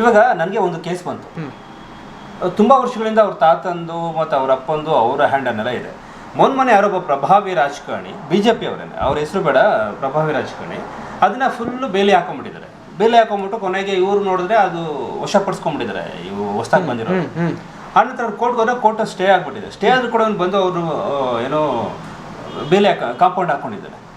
ಇವಾಗ ನನಗೆ ಒಂದು ಕೇಸ್ ಬಂತು. ತುಂಬ ವರ್ಷಗಳಿಂದ ಅವ್ರ ತಾತಂದು ಮತ್ತು ಅವ್ರ ಅಪ್ಪಂದು ಅವರ ಹ್ಯಾಂಡನ್ನೆಲ್ಲ ಇದೆ. ಮೊನ್ನೆ ಮೊನ್ನೆ ಯಾರೊಬ್ಬ ಪ್ರಭಾವಿ ರಾಜಕಾರಣಿ ಬಿ ಜೆ ಪಿ ಅವರೇನೆ. ಅವ್ರ ಹೆಸರು ಬೇಡ ಪ್ರಭಾವಿ ರಾಜಕಾರಣಿ. ಅದನ್ನ ಫುಲ್ಲು ಬೇಲಿ ಹಾಕೊಂಡ್ಬಿಟ್ಟಿದ್ದಾರೆ. ಬೇಲಿ ಹಾಕೊಂಡ್ಬಿಟ್ಟು ಕೊನೆಗೆ ಇವ್ರು ನೋಡಿದ್ರೆ ಅದು ವಶಪಡಿಸ್ಕೊಂಡ್ಬಿಟ್ಟಿದ್ದಾರೆ ಇವು ಹೊಸ್ದಾಗಿ ಬಂದಿರೋ ಆನಂತರ ಅವ್ರು ಕೋರ್ಟ್ಗೆ ಹೋದ್ರೆ ಕೋರ್ಟ್ ಸ್ಟೇ ಆಗಿಬಿಟ್ಟಿದೆ. ಸ್ಟೇ ಆದ್ರೂ ಕೂಡ ಅವ್ನು ಬಂದು ಅವರು ಏನೋ ಬೇಲಿ ಹಾಕ ಕಾಂಪೌಂಡ್ ಹಾಕೊಂಡಿದ್ದಾರೆ. ಅಲ್ಲ,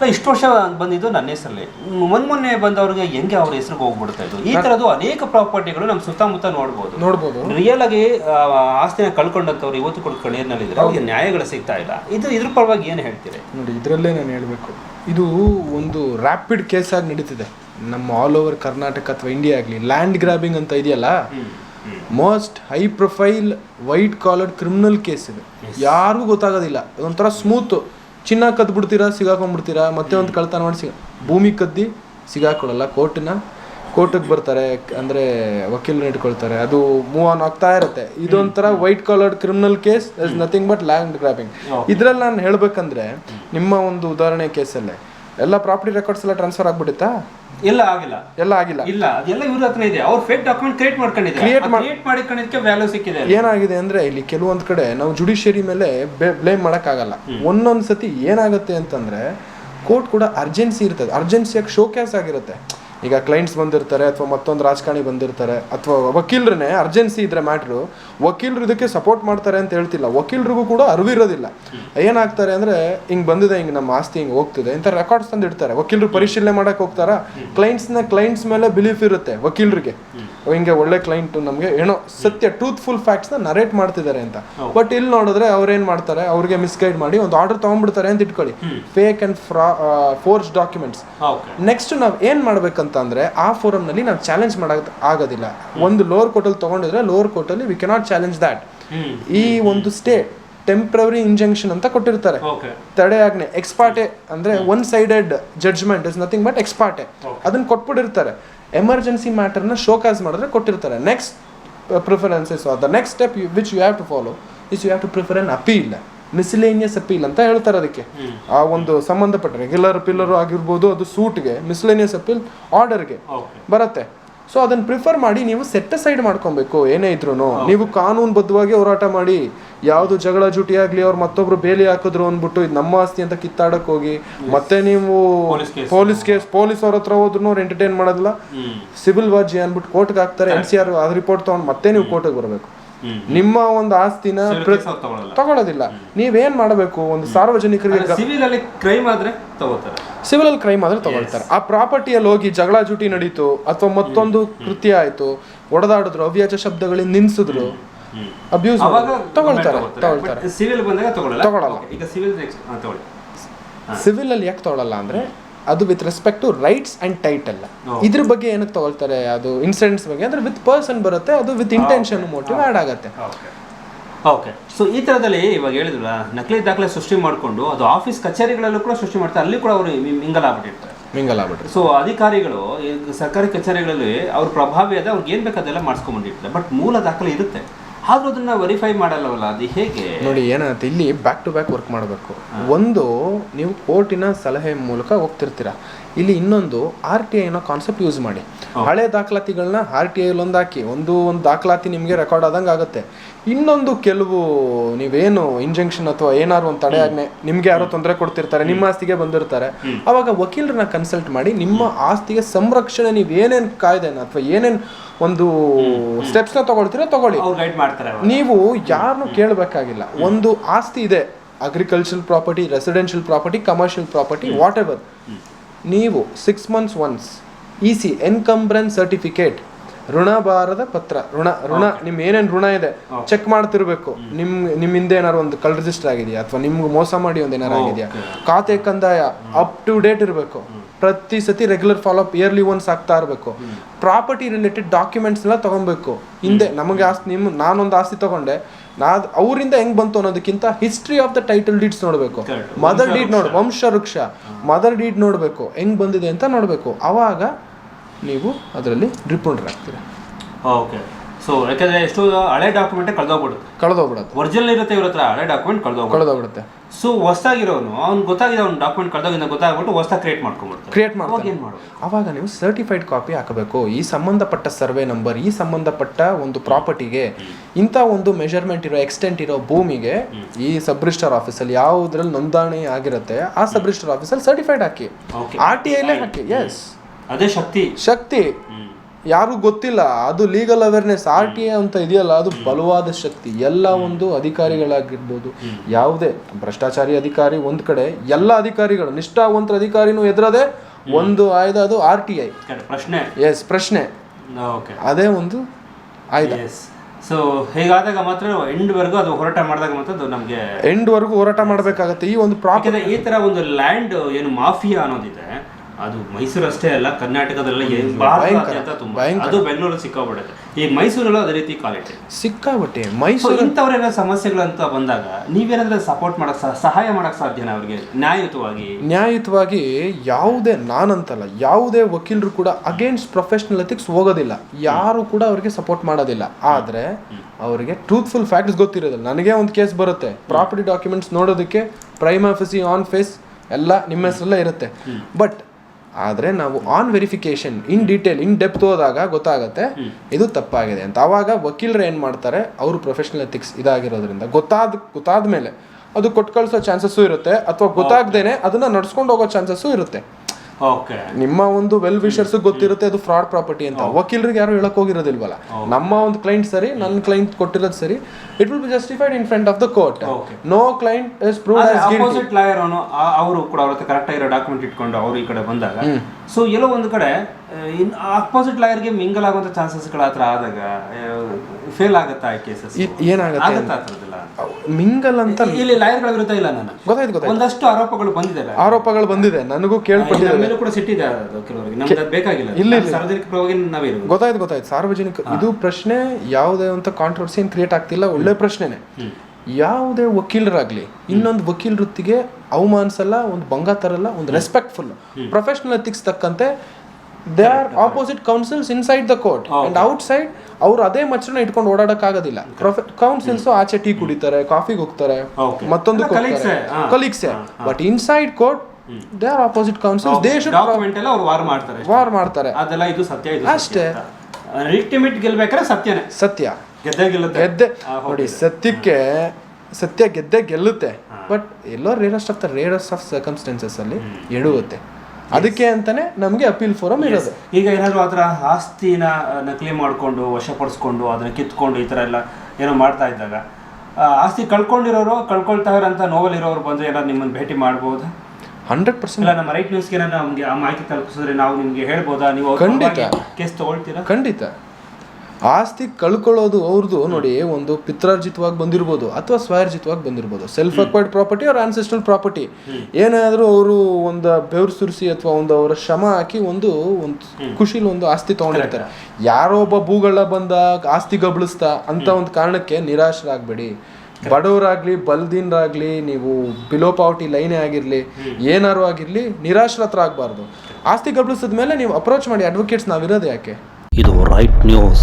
ಇಷ್ಟು ವರ್ಷ ಬಂದಿದ್ದು ನನ್ನ ಹೆಸರಲ್ಲಿ. ಮೊನ್ನೆ ಮೊನ್ನೆ ಬಂದವ್ರಿಗೆ ಹೆಂಗೆ ಅವ್ರ ಹೆಸರಿಗೆ ಹೋಗ್ಬಿಡ್ತಾ ಇದ್ದು? ಈ ಥರದ್ದು ಅನೇಕ ಪ್ರಾಪರ್ಟಿಗಳು ನಮ್ಮ ಸುತ್ತಮುತ್ತ ನೋಡ್ಬೋದು. ನೋಡ್ಬೋದು. ರಿಯಲ್ ಆಗಿ ಆ, ಆಸ್ತಿನ ಕಳ್ಕೊಂಡಂಥವ್ರು ಇವತ್ತು ಕೂಡ ಕಣಿಯರ್ನಲ್ಲಿದ್ದಾರೆ ಅವ್ರಿಗೆ ನ್ಯಾಯಗಳು ಸಿಗ್ತಾ ಇಲ್ಲ. ಇದು ಇದ್ರ ಪರವಾಗಿ ಏನು ಹೇಳ್ತೀರಿ? ನೋಡಿ ಇದರಲ್ಲೇ ನಾನು ಹೇಳಬೇಕು. ಇದು ಒಂದು ರ್ಯಾಪಿಡ್ ಕೇಸ್ ಆಗಿ ನಡೀತಿದೆ. ನಮ್ಮ ಆಲ್ ಓವರ್ ಕರ್ನಾಟಕ ಅಥವಾ ಇಂಡಿಯಾ ಆಗಲಿ. ಲ್ಯಾಂಡ್ ಗ್ರಾಬಿಂಗ್ ಅಂತ ಇದೆಯಲ್ಲ? Most high profile white collared criminal case ಇದು. ಯಾರಿಗೂ ಗೊತ್ತಾಗೋದಿಲ್ಲ. ಒಂಥರ ಸ್ಮೂತ್ ಚಿನ್ನ ಕದ್ದು ಬಿಡ್ತೀರಾ ಸಿಗಾಕೊಂಡ್ಬಿಡ್ತೀರಾ? ಮತ್ತೆ ಒಂದು ಕಳ್ತನ ಮಾಡಿ ಸಿಗ ಭೂಮಿ ಕದ್ದಿ ಸಿಗಾಕೊಳ್ಳಲ್ಲ ಕೋರ್ಟ್ನ. ಕೋರ್ಟಿಗೆ ಬರ್ತಾರೆ ಅಂದರೆ ವಕೀಲನ ಇಟ್ಕೊಳ್ತಾರೆ ಅದು ಮೂವ್ ಆನ್ ಆಗ್ತಾ ಇರುತ್ತೆ. ಇದೊಂಥರ white collared criminal case is nothing but land grabbing ಇದ್ರಲ್ಲಿ ನಾನು ಹೇಳಬೇಕಂದ್ರೆ ನಿಮ್ಮ ಒಂದು ಉದಾಹರಣೆ ಕೇಸಲ್ಲೇ ಎಲ್ಲ ಪ್ರಾಪರ್ಟಿ ರೆಕಾರ್ಡ್ಸ್ ಎಲ್ಲ ಟ್ರಾನ್ಸ್ಫರ್ ಆಗ್ಬಿಡುತ್ತಾ? ಇಲ್ಲ ಆಗಿಲ್ಲ. ಎಲ್ಲ ಆಗಿಲ್ಲ. ಇಲ್ಲ ಅದೆಲ್ಲ ಇವ್ರ ಹತ್ರ ಇದೆ. ಅವ್ರು ಫೇಕ್ ಡಾಕ್ಯುಮೆಂಟ್ ಕ್ರಿಯೇಟ್ ಮಾಡ್ಕೊಂಡಿದ್ದಾರೆ. ಕ್ರಿಯೇಟ್ ಕ್ರಿಯೇಟ್ ಮಾಡಿಕೊಂಡಿದ್ದಕ್ಕೆ ವ್ಯಾಲ್ಯೂ ಸಿಕ್ಕಿದೆ ಏನಾಗಿದೆ ಅಂದ್ರೆ ಇಲ್ಲಿ ಕೆಲವೊಂದು ಕಡೆ ನಾವು ಜುಡಿಷಿಯರಿ ಮೇಲೆ ಬ್ಲೇಮ್ ಆಗಲ್ಲ ಒಂದೊಂದು ಸತಿ ಏನಾಗುತ್ತೆ ಅಂತಂದ್ರೆ ಕೋರ್ಟ್ ಕೂಡ ಅರ್ಜೆನ್ಸಿ ಇರ್ತದೆ. ಅರ್ಜೆನ್ಸಿಯಾಗಿ ಶೋಕ್ಯಾಸ್ ಆಗಿರುತ್ತೆ. ಈಗ ಕ್ಲೈಂಟ್ಸ್ ಬಂದಿರ್ತಾರೆ ಅಥವಾ ಮತ್ತೊಂದು ರಾಜಕಾರಣಿ ಬಂದಿರ್ತಾರೆ ಅಥವಾ ವಕೀಲರನ್ನೇ ಅರ್ಜೆನ್ಸಿ ಇದ್ರೆ ಮ್ಯಾಟ್ರು ವಕೀಲರು ಇದಕ್ಕೆ ಸಪೋರ್ಟ್ ಮಾಡ್ತಾರೆ ಅಂತ ಹೇಳ್ತಿಲ್ಲ. ವಕೀಲರಿಗೂ ಕೂಡ ಅರಿವಿರೋದಿಲ್ಲ ಏನಾಗ್ತಾರೆ ಅಂದರೆ ಹಿಂಗೆ ಬಂದಿದೆ ಹಿಂಗೆ ನಮ್ಮ ಆಸ್ತಿ ಹಿಂಗೆ ಹೋಗ್ತಿದೆ ಇಂಥ ರೆಕಾರ್ಡ್ಸ್ ತಂದು ಇಡ್ತಾರೆ ವಕೀಲರು ಪರಿಶೀಲನೆ ಮಾಡೋಕೆ ಹೋಗ್ತಾರ? ಕ್ಲೈಂಟ್ಸ್ನ ಕ್ಲೈಂಟ್ಸ್ ಮೇಲೆ ಬಿಲೀಫ್ ಇರುತ್ತೆ ವಕೀಲರಿಗೆ. ಹಿಂಗೆ ಒಳ್ಳೆ ಕ್ಲೈಂಟ್ ನಮಗೆ ಏನೋ ಸತ್ಯ ಟ್ರೂತ್ಫುಲ್ ಫ್ಯಾಕ್ಟ್ಸ್ನ ನರೇಟ್ ಮಾಡ್ತಿದ್ದಾರೆ ಅಂತ. ಬಟ್ ಇಲ್ಲಿ ನೋಡಿದ್ರೆ ಅವ್ರೇನು ಮಾಡ್ತಾರೆ? ಅವ್ರಿಗೆ ಮಿಸ್ಗೈಡ್ ಮಾಡಿ ಒಂದು ಆರ್ಡರ್ ತೊಗೊಂಡ್ಬಿಡ್ತಾರೆ ಅಂತ ಇಟ್ಕೊಳ್ಳಿ. ಫೇಕ್ ಅಂಡ್ ಫ್ರಾ ಫೋರ್ಸ್ ಡಾಕ್ಯುಮೆಂಟ್ಸ್ ನೆಕ್ಸ್ಟ್ ನಾವು ಏನು ಮಾಡ್ಬೇಕಂತಂದ್ರೆ ಆ ಫೋರಮ್ನಲ್ಲಿ ನಾವು ಚಾಲೆಂಜ್ ಮಾಡ ಆಗೋದಿಲ್ಲ. ಒಂದು ಲೋವರ್ ಕೋರ್ಟಲ್ಲಿ ತಗೊಂಡಿದ್ರೆ ಲೋವರ್ ಕೋರ್ಟಲ್ಲಿ ವಿ ಕೆನಾಟ್ ಚಾಲೆಂಜ್ ದ್ಯಾಟ್ ಈ ಒಂದು ಸ್ಟೇ ಟೆಂಪ್ರವರಿ ಇಂಜಂಕ್ಷನ್ ಅಂತ ಕೊಟ್ಟಿರ್ತಾರೆ. ಓಕೆ ತಡೆ ಆಜ್ಞೆ ಎಕ್ಸ್ಪಾರ್ಟೆ ಅಂದ್ರೆ one sided judgment is nothing but ex parte ಅದನ್ನ ಕೊಟ್ಬಿಟ್ಟಿರ್ತಾರೆ ಎಮರ್ಜೆನ್ಸಿ ಮ್ಯಾಟರ್ನ ಶೋಕಾಸ್ ಮಾಡಿದ್ರೆ ಕೊಟ್ಟಿರ್ತಾರೆ. Next preferences the next step which you have to follow is you have to prefer an appeal miscellaneous appeal ಅಂತ ಹೇಳ್ತಾರೆ ಅದಕ್ಕೆ. ಆ ಒಂದು ಸಂಬಂಧಪಟ್ಟ ರೆಗ್ಯುಲರ್ ಅಪೀಲರು ಆಗಿರ್ಬೋದು ಅದು ಸೂಟ್ಗೆ ಮಿಸ್ಲೇನಿಯಸ್ ಅಪೀಲ್ ಆರ್ಡರ್ಗೆ ಬರುತ್ತೆ. ಸೊ ಅದನ್ನು ಪ್ರಿಫರ್ ಮಾಡಿ ನೀವು ಸೆಟ್ ಸೈಡ್ ಮಾಡ್ಕೊಬೇಕು ಏನೇ ಇದ್ರು ನೀವು ಕಾನೂನು ಬದ್ಧವಾಗಿ ಹೋರಾಟ ಮಾಡಿ ಯಾವುದು ಜಗಳ ಜುಟಿ ಆಗಲಿ ಅವ್ರು ಮತ್ತೊಬ್ರು ಬೇಲಿ ಹಾಕಿದ್ರು ಅಂದ್ಬಿಟ್ಟು ಇದು ನಮ್ಮ ಆಸ್ತಿ ಅಂತ ಕಿತ್ತಾಡಕ್ಕೆ ಹೋಗಿ ಮತ್ತೆ ನೀವು. ಪೊಲೀಸ್ ಕೇಸ್ ಪೊಲೀಸ್ ಅವ್ರ ಹತ್ರ ಹೋದ್ರು ಅವ್ರು ಎಂಟರ್ಟೈನ್ ಮಾಡೋದಿಲ್ಲ ಸಿವಿಲ್ ವಾಜಿ ಅಂದ್ಬಿಟ್ಟು ಕೋರ್ಟ್ಗೆ ಹಾಕ್ತಾರೆ ಎನ್ ಸಿ ಆರ್ ಅದು ರಿಪೋರ್ಟ್ ತೊಗೊಂಡು ಮತ್ತೆ ನೀವು ಕೋರ್ಟಿಗೆ ಬರಬೇಕು. ನಿಮ್ಮ ಒಂದು ಆಸ್ತಿನ ತಗೊಳ್ಳೋದಿಲ್ಲ ನೀವೇನ್ ಮಾಡಬೇಕು? ಒಂದು ಸಾರ್ವಜನಿಕರಿಗೆ ಸಿವಿಲ್ ಅಲ್ಲಿ ಕ್ರೈಮ್ ಆದ್ರೆ ತಗೋತಾರೆ. ಸಿವಿಲ್ ಅಲ್ಲಿ ಕ್ರೈಮ್ ಆದ್ರೆ ತಗೊಳ್ತಾರೆ. ಆ ಪ್ರಾಪರ್ಟಿಯಲ್ಲಿ ಹೋಗಿ ಜಗಳ ಜುಟಿ ನಡೀತು ಅಥವಾ ಮತ್ತೊಂದು ಕೃತ್ಯ ಆಯ್ತು ಒಡೆದಾಡಿದ್ರು ಅವ್ಯಾಜ ಶಬ್ದಗಳಿಂದ ನಿನ್ಸಿದ್ರು ಅಬ್ಯೂಸ್ ತಗೊಳ್ತಾರೆ ತಗೊಳ್ತಾರೆ. ಸಿವಿಲ್ ಬಂದಾಗ ತಗೊಳ್ಳಲ್ಲ ಈಗ ಸಿವಿಲ್ ಅಲ್ಲಿ ಯಾಕೆ ತಗೊಳ್ಳಲ್ಲ ಅಂದ್ರೆ ಅದು with respect to rights and title. ಇದ್ರ ಬಗ್ಗೆ ಏನಕ್ಕೆ ತಗೊಳ್ತಾರೆ? ಅದು ಇನ್ಸಿಡೆಂಟ್ಸ್ ಬಗ್ಗೆ? ಅಂದ್ರೆ ವಿತ್ ಪರ್ಸನ್ ಬರುತ್ತೆ ಅದು ವಿತ್ ಇಂಟೆನ್ಷನ್ ಮೋಟಿವ್ ಆಡ್ ಆಗುತ್ತೆ. ಓಕೆ ಸೊ ಈ ಥರದಲ್ಲಿ ಇವಾಗ ಹೇಳಿದ್ರಲ್ಲ ನಕಲಿ ದಾಖಲೆ ಸೃಷ್ಟಿ ಮಾಡಿಕೊಂಡು ಅದು ಆಫೀಸ್ ಕಚೇರಿಗಳಲ್ಲೂ ಕೂಡ ಸೃಷ್ಟಿ ಮಾಡ್ತಾರೆ. ಅಲ್ಲಿ ಕೂಡ ಅವರು ಮಿಂಗಲ್ ಆಗ್ಬಿಟ್ಟಿರ್ತಾರೆ. ಮಿಂಗಲ್ ಆಗ್ಬಿಟ್ರೆ. ಸೊ ಅಧಿಕಾರಿಗಳು ಸರ್ಕಾರಿ ಕಚೇರಿಗಳಲ್ಲಿ ಅವ್ರ ಪ್ರಭಾವಿ ಅದ ಅವ್ರಿಗೆ ಏನು ಬೇಕಾದೆಲ್ಲ ಮಾಡಿಸ್ಕೊಂಡ್ಬಂದಿರ್ತಾರೆ ಬಟ್ ಮೂಲ ದಾಖಲೆ ಇರುತ್ತೆ. ಆದ್ರೂ ಅದನ್ನ ವೆರಿಫೈ ಮಾಡಲ್ಲವಲ್ಲ ಅದು ಹೇಗೆ? ನೋಡಿ ಏನಾಗುತ್ತೆ ಇಲ್ಲಿ ಬ್ಯಾಕ್ ಟು ಬ್ಯಾಕ್ ವರ್ಕ್ ಮಾಡಬೇಕು. ಒಂದು ನೀವು ಕೋರ್ಟಿನ ಸಲಹೆ ಮೂಲಕ ಹೋಗ್ತಿರ್ತೀರಾ. ಇಲ್ಲಿ ಇನ್ನೊಂದು ಆರ್ ಟಿ ಐ ಅನ್ನೋ ಕಾನ್ಸೆಪ್ಟ್ ಯೂಸ್ ಮಾಡಿ. ಹಳೆ ದಾಖಲಾತಿಗಳನ್ನ ಆರ್ ಟಿ ಐಲಿ ಒಂದು ಹಾಕಿ ಒಂದು ಒಂದು ದಾಖಲಾತಿ ನಿಮಗೆ ರೆಕಾರ್ಡ್ ಆದಂಗೆ ಆಗುತ್ತೆ. ಇನ್ನೊಂದು ಕೆಲವು ನೀವೇನು ಇಂಜೆಕ್ಷನ್ ಅಥವಾ ಏನಾದ್ರು ಒಂದು ತಡೆ ಆಜ್ಞೆ ನಿಮ್ಗೆ ಯಾರೋ ತೊಂದರೆ ಕೊಡ್ತಿರ್ತಾರೆ ನಿಮ್ಮ ಆಸ್ತಿಗೆ ಬಂದಿರ್ತಾರೆ ಅವಾಗ ವಕೀಲರನ್ನ ಕನ್ಸಲ್ಟ್ ಮಾಡಿ ನಿಮ್ಮ ಆಸ್ತಿಗೆ ಸಂರಕ್ಷಣೆ ನೀವು ಏನೇನು ಕಾಯ್ದೆನ ಅಥವಾ ಏನೇನು ಒಂದು ಸ್ಟೆಪ್ಸ್ನ ತಗೊಳ್ತೀರೋ ತಗೊಳ್ಳಿ. ನೀವು ಯಾರನ್ನು ಕೇಳಬೇಕಾಗಿಲ್ಲ. ಒಂದು ಆಸ್ತಿ ಇದೆ agricultural property residential property commercial property whatever ನೀವು six months once E C encumbrance certificate ಋಣಭಾರದ ಪತ್ರ ಋಣ ಋಣ ನಿಮ್ ಏನೇನು ಋಣ ಇದೆ ಚೆಕ್ ಮಾಡ್ತಿರ್ಬೇಕು. ನಿಮ್ ನಿಮ್ ಹಿಂದೆ ಏನಾರು ಒಂದು ಕಲ್ ರಿಜಿಸ್ಟರ್ ಆಗಿದೆಯಾ? ಅಥವಾ ನಿಮ್ಗೆ ಮೋಸ ಮಾಡಿ ಒಂದು ಏನಾರು ಆಗಿದೆಯಾ? ಖಾತೆ ಕಂದಾಯ ಅಪ್ ಟು ಡೇಟ್ ಇರಬೇಕು. ಪ್ರತಿ ಸತಿ regular follow up yearly once ಆಗ್ತಾ ಇರಬೇಕು. ಪ್ರಾಪರ್ಟಿ ರಿಲೇಟೆಡ್ ಡಾಕ್ಯುಮೆಂಟ್ಸ್ ಎಲ್ಲ ತಗೊಬೇಕು. ಹಿಂದೆ ನಮಗೆ ಆಸ್ತಿ ನಿಮ್ಮ ನಾನೊಂದು ಆಸ್ತಿ ತಗೊಂಡೆ. ನಾ ಅವರಿಂದ ಹೆಂಗ್ ಬಂತು ಅನ್ನೋದಕ್ಕಿಂತ history of the title deeds ನೋಡಬೇಕು. ಮದರ್ ಡೀಡ್ ನೋಡ್ ವಂಶ ವೃಕ್ಷ ಮದರ್ ಡೀಡ್ ನೋಡಬೇಕು. ಹೆಂಗ್ ಬಂದಿದೆ ಅಂತ ನೋಡಬೇಕು. ಅವಾಗ ನೀವು ಅದರಲ್ಲಿ ರಿಪೋರ್ಟರ್ ಆಗ್ತೀರಾ ಓಕೆ ಸೊ ಯಾಕಂದ್ರೆ ಎಷ್ಟೋ ಹಳೆ ಡಾಕ್ಯುಮೆಂಟ್ ಕಳೆದೋಗ್ಬಿಡುತ್ತೆ. ಕಳೆದೋಗ್ಬಿಡುತ್ತೆ. ಒರಿಜಿನಲ್ ಇರುತ್ತೆ ಇವ್ರ ಹತ್ರ ಹಳೆ ಡಾಕ್ಯುಮೆಂಟ್ ಕಳೆದೋಗ ಕಳೆದೋಗ್ಬಿಡುತ್ತೆ. ಸೊ ಹೊಸ್ದಾಗಿರೋನು ಅವ್ನು ಗೊತ್ತಾಗಿದೆ ಅವ್ನು ಡಾಕ್ಯುಮೆಂಟ್ ಕಳೆದೋಗಿಂದ ಗೊತ್ತಾಗ್ಬಿಟ್ಟು ಹೊಸ ಕ್ರಿಯೇಟ್ ಮಾಡ್ಕೊಂಡ್ಬಿಡ್ತಾರೆ ಕ್ರಿಯೇಟ್ ಮಾಡ್ಕೊಂಡು ಏನು ಮಾಡೋದು? ಅವಾಗ ನೀವು ಸರ್ಟಿಫೈಡ್ ಕಾಪಿ ಹಾಕಬೇಕು. ಈ ಸಂಬಂಧಪಟ್ಟ ಸರ್ವೆ ನಂಬರ್ ಈ ಸಂಬಂಧಪಟ್ಟ ಒಂದು ಪ್ರಾಪರ್ಟಿಗೆ ಇಂಥ ಒಂದು ಮೆಜರ್ಮೆಂಟ್ ಇರೋ ಎಕ್ಸ್ಟೆಂಟ್ ಇರೋ ಭೂಮಿಗೆ ಈ ಸಬ್ ರಿಜಿಸ್ಟರ್ ಆಫೀಸಲ್ಲಿ ಯಾವುದ್ರಲ್ಲಿ ನೋಂದಣಿ ಆಗಿರುತ್ತೆ ಆ ಸಬ್ ರಿಜಿಸ್ಟರ್ ಆಫೀಸಲ್ಲಿ ಸರ್ಟಿಫೈಡ್ ಹಾಕಿ. ಆರ್ ಟಿ ಐಲೇ ಹಾಕಿ. ಎಸ್ ಅದೇ ಶಕ್ತಿ. ಶಕ್ತಿ. ಯಾರು ಗೊತ್ತಿಲ್ಲ ಅದು legal awareness R T I ಅಂತ ಇದೆಯಲ್ಲ ಅದು ಬಲವಾದ ಶಕ್ತಿ. ಎಲ್ಲ ಒಂದು ಅಧಿಕಾರಿಗಳಾಗಿರ್ಬೋದು. ಯಾವುದೇ ಭ್ರಷ್ಟಾಚಾರಿ ಅಧಿಕಾರಿ ಒಂದ್ ಕಡೆ ಎಲ್ಲ ಅಧಿಕಾರಿಗಳು ನಿಷ್ಠಾವಂತರ ಅಧಿಕಾರಿನೂ ಎದುರದೆ ಒಂದು ಆಯ್ದ ಅದು ಆರ್ ಟಿ ಐ ಪ್ರಶ್ನೆ. ಎಸ್ ಪ್ರಶ್ನೆ. ಓಕೆ. ಅದೇ ಒಂದು ಆಯ್ದ ಸೊ ಹೀಗಾದಾಗ ಮಾತ್ರ ಎಂಡ್ವರೆಗೂ ಅದು ಹೋರಾಟ ಮಾಡಿದಾಗ ಮಾತ್ರ ಅದು ನಮಗೆ ಎಂಡ್ ವರ್ಗು ಹೋರಾಟ ಮಾಡಬೇಕಾಗತ್ತೆ. ಈ ಒಂದು ಪ್ರಾಪ್ ಯಾಕಂದ್ರೆ ಈ ತರ ಒಂದು ಲ್ಯಾಂಡ್ ಏನು ಮಾಫಿಯಾ ಅನ್ನೋದಿದೆ. ಅದು ಮೈಸೂರು ಅಷ್ಟೇ ಅಲ್ಲ ಕರ್ನಾಟಕದಲ್ಲ ತುಂಬಾ ಅದು ಬೆಂಗಳೂರು ಸಿಕ್ಕಾಬಿಡುತ್ತೆ ಈ ಮೈಸೂರಲ್ಲೂ ಅದೇ ರೀತಿ ಕ್ವಾಲಿಟಿ. ಸಿಕ್ಕಾಬಟ್ಟೆ ಮೈಸೂರು ಇಂಥವ್ರೆಲ್ಲ ಸಮಸ್ಯೆಗಳಂತ ಬಂದಾಗ ನೀವೇನಾದ್ರೆ ಸಪೋರ್ಟ್ ಮಾಡಕ್ ಸಹ- ಸಹಾಯ ಮಾಡಕ್ ಸಾಧ್ಯನಾ ಅವ್ರಿಗೆ? ನ್ಯಾಯಯುತವಾಗಿ? ನ್ಯಾಯಯುತವಾಗಿ ಯಾವುದೇ ನಾನಂತಲ್ಲ ಯಾವುದೇ ವಕೀಲರು ಕೂಡ ಅಗೇನ್ಸ್ಟ್ ಪ್ರೊಫೆಷನಲ್ ಎಥಿಕ್ಸ್ ಹೋಗೋದಿಲ್ಲ. ಯಾರು ಕೂಡ ಅವ್ರಿಗೆ ಸಪೋರ್ಟ್ ಮಾಡೋದಿಲ್ಲ. ಆದರೆ ಅವರಿಗೆ ಟ್ರೂತ್ಫುಲ್ ಫ್ಯಾಕ್ಟ್ಸ್ ಗೊತ್ತಿರೋದಿಲ್ಲ. ನನಗೆ ಒಂದು ಕೇಸ್ ಬರುತ್ತೆ. ಪ್ರಾಪರ್ಟಿ ಡಾಕ್ಯುಮೆಂಟ್ಸ್ ನೋಡೋದಕ್ಕೆ ಪ್ರೈಮ್ ಆಫೀಸಿ ಆನ್ ಫೇಸ್ ಎಲ್ಲ ನಿಮ್ಮ ಹೆಸರೆಲ್ಲ ಇರುತ್ತೆ. ಬಟ್ ಆದರೆ ನಾವು on verification in detail in depth ಹೋದಾಗ ಗೊತ್ತಾಗುತ್ತೆ ಇದು ತಪ್ಪಾಗಿದೆ ಅಂತ. ಆವಾಗ ವಕೀಲರು ಏನು ಮಾಡ್ತಾರೆ? ಅವರು ಪ್ರೊಫೆಷನಲ್ ಎಥಿಕ್ಸ್ ಇದಾಗಿರೋದ್ರಿಂದ ಗೊತ್ತಾದ ಗೊತ್ತಾದ ಮೇಲೆ ಅದು ಕೊಟ್ಟು ಕಳಿಸೋ ಚಾನ್ಸಸ್ಸು ಇರುತ್ತೆ ಅಥವಾ ಗೊತ್ತಾಗ್ದೇನೆ ಅದನ್ನ ನಡ್ಸ್ಕೊಂಡು ಹೋಗೋ ಚಾನ್ಸಸ್ಸು ಇರುತ್ತೆ. ನಿಮ್ಮ ಒಂದು ವೆಲ್ ವಿಷರ್ಸ್ ಗೊತ್ತಿರುತ್ತೆ ಅದು ಫ್ರಾಡ್ ಪ್ರಾಪರ್ಟಿ ಅಂತ. ವಕೀಲರಿಗೆ ಯಾರು ಹೇಳಕ್ ಹೋಗಿರೋದಿಲ್ವಲ್ಲ? ನಮ್ಮ ಒಂದು ಕ್ಲೈಂಟ್ ಸರಿ ನನ್ನ ಕ್ಲೈಂಟ್ ಕೊಟ್ಟಿರೋದು ಸರಿ it will be justified in front of the court. No client is prove opposite lawyer ಅವರು ಕೂಡ ಅವ್ರ ಹತ್ರ ಕರೆಕ್ಟ್ ಆಗಿರೋ ಡಾಕ್ಯುಮೆಂಟ್ ಇಟ್ಕೊಂಡು ಅವರು ಈ ಕಡೆ ಬಂದಾಗ ಸೊ ಎಲ್ಲೋ ಒಂದು ಕಡೆ ಇನ್ ಅಪೋಸಿಟ್ ಲಾಯರ್ಗೆ ಮಿಂಗಲ್ ಆಗುವಂತ ಚಾನ್ಸಸ್ಗಳ ಹತ್ರ ಆದಾಗ ಫೇಲ್ ಆಗುತ್ತಾ ಈ ಕೇಸಸ್ ಏನಾಗುತ್ತೆ? ಮಿಂಗಲ್ ಅಂತ ಇಲ್ಲಿ ಲಾಯರ್ಗಳ ವಿರುದ್ಧ ಇಲ್ಲ ನಾನು. ಗೊತ್ತಾಯ್ತು ಗೊತ್ತಾಯ್ತು. ಒಂದಷ್ಟು ಆರೋಪಗಳು ಬಂದಿದೆ ಆರೋಪಗಳು ಬಂದಿದೆ. ನನಗೂ ಕೇಳ್ಪಟ್ಟಿದೆ. ಮೇಲೂ ಕೂಡ ಸಿಟ್ಟಿದೆ ಕೆಲವರಿಗೆ. ನಮ್ಗೆ ಬೇಕಾಗಿಲ್ಲ. ಇಲ್ಲಿ ಸಾರ್ವಜನಿಕ ಪರವಾಗಿ ನಾವಿರೋದು ಗೊತ್ತಾಯ್ತು ಗೊತ್ತಾಯ್ತು. ಸಾರ್ವಜನಿಕ ಇದು ಪ್ರಶ್ನೆ ಯಾವುದೇ ಅಂತ ಕಾಂಟ್ರವರ್ಸಿ ಏನು ಕ್ರಿಯೇಟ್ ಆಗ್ತಿಲ್ಲ. ಒಳ್ಳೆ ಪ್ರಶ್ನೆನೆ. ಯಾವುದೇ ವಕೀಲರಾಗ್ಲಿ ಇನ್ನೊಂದು ವಕೀಲ ವೃತ್ತಿಗೆ ಅವಮಾನಿಸಲ್ಲ ಒಂದು ಭಂಗ ತರಲ್ಲ ಒಂದು ರೆಸ್ಪೆಕ್ಟ್ಫುಲ್ ಪ್ರೊಫೆಷನಲ್ ಎಥಿಕ್ಸ್ ತಕ್ಕಂತೆ they are opposite counsels inside the court and outside ಅವ್ರು ಅದೇ ಮಚ್ಚನ ಇಟ್ಕೊಂಡು ಓಡಾಡಕ್ಕಾಗೋದಿಲ್ಲ. ಕೌನ್ಸಿಲ್ಸ್ ಆಚೆ ಟೀ ಕುಡಿತಾರೆ ಕಾಫಿಗೆ ಹೋಗ್ತಾರೆ ಮತ್ತೊಂದು. ಕಲೀಗ್ಸೆ but inside court they are opposite counsels they should document ಎಲ್ಲ ಅವ್ರು ವಾರ್ ಮಾಡ್ತಾರೆ ವಾರ್ ಮಾಡ್ತಾರೆ. ಅದೆಲ್ಲ ಇದು ಸತ್ಯ ಅಷ್ಟೇ. ಅಲ್ಟಿಮೇಟ್ ಗೆಲ್ಬೇಕಾದ್ರೆ ಸತ್ಯನೇ. ಸತ್ಯ. ಗೆದ್ದೆ ಗೆಲ್ಲುತ್ತೆ. ಗೆದ್ದೆ ನೋಡಿ ಸತ್ಯಕ್ಕೆ ಸತ್ಯ ಗೆದ್ದೆ ಗೆಲ್ಲುತ್ತೆ. But yellow rarest of the rarest of circumstances ಅಲ್ಲಿ ಎಡುತ್ತೆ ಅದಕ್ಕೆ ಅಂತಾನೆ ನಮಗೆ ಅಪೀಲ್ ಫೋರಮ್ ಇರೋದು. ಈಗ ಏನಾದರೂ ಅದರ ಆಸ್ತಿನ ನಕಲಿ ಮಾಡಿಕೊಂಡು ವಶಪಡಿಸ್ಕೊಂಡು ಅದನ್ನ ಕಿತ್ಕೊಂಡು ಈ ಥರ ಎಲ್ಲ ಏನೋ ಮಾಡ್ತಾ ಇದ್ದಾಗ ಆಸ್ತಿ ಕಳ್ಕೊಂಡಿರೋರು ಕಳ್ಕೊಳ್ತಾ ಇರೋಂಥ ನೋವಲ್ ಇರೋರು ಬಂದ್ರೆ ಏನಾದ್ರು ನಿಮ್ಮನ್ನು ಭೇಟಿ ಮಾಡ್ಬೋದು? ಹಂಡ್ರೆಡ್ ಪರ್ಸೆಂಟ್ ಇಲ್ಲ ನಮ್ಮ ರೈಟ್ ನ್ಯೂಸ್ಗೆ ನಮಗೆ ಆ ಮಾಹಿತಿ ತಲುಪಿಸಿದ್ರೆ ನಾವು ನಿಮಗೆ ಹೇಳ್ಬೋದಾ? ನೀವು ಖಂಡಿತ. ಕೇಸ್ ತಗೊಳ್ತೀರಾ? ಖಂಡಿತ. ಆಸ್ತಿ ಕಳ್ಕೊಳ್ಳೋದು ಅವ್ರದ್ದು ನೋಡಿ ಒಂದು ಪಿತ್ರಾರ್ಜಿತವಾಗಿ ಬಂದಿರ್ಬೋದು ಅಥವಾ ಸ್ವಯಾರ್ಜಿತವಾಗಿ ಬಂದಿರ್ಬೋದು. ಸೆಲ್ಫ್ ಅಕ್ವೈರ್ಡ್ ಪ್ರಾಪರ್ಟಿ ಅವ್ರ ಆನ್ಸೆಸ್ಟ್ರಲ್ ಪ್ರಾಪರ್ಟಿ ಏನಾದರೂ ಅವರು ಒಂದು ಬೆವರು ಸುರಿಸಿ ಅಥವಾ ಒಂದು ಅವರ ಶ್ರಮ ಹಾಕಿ ಒಂದು ಒಂದು ಖುಷಿಲಿ ಒಂದು ಆಸ್ತಿ ತಗೊಂಡಿರ್ತಾರೆ. ಯಾರೋ ಒಬ್ಬ ಭೂಗಳ ಬಂದ ಆಸ್ತಿ ಗಬಳಿಸ್ತಾ ಅಂತ ಒಂದು ಕಾರಣಕ್ಕೆ ನಿರಾಶರಾಗಬೇಡಿ. ಬಡವರಾಗ್ಲಿ ಬಲ್ದಿನರಾಗ್ಲಿ ನೀವು ಬಿಲೋ ಪಾವರ್ಟಿ ಲೈನೇ ಆಗಿರಲಿ ಏನಾರು ಆಗಿರಲಿ ನಿರಾಶ್ರ ಹತ್ರ ಆಗಬಾರ್ದು. ಆಸ್ತಿ ಗಬಳಿಸಿದ ಮೇಲೆ ನೀವು ಅಪ್ರೋಚ್ ಮಾಡಿ ಅಡ್ವೊಕೇಟ್ಸ್ ನಾವಿರೋದು ಯಾಕೆ? ಇದು ರೈಟ್ ನ್ಯೂಸ್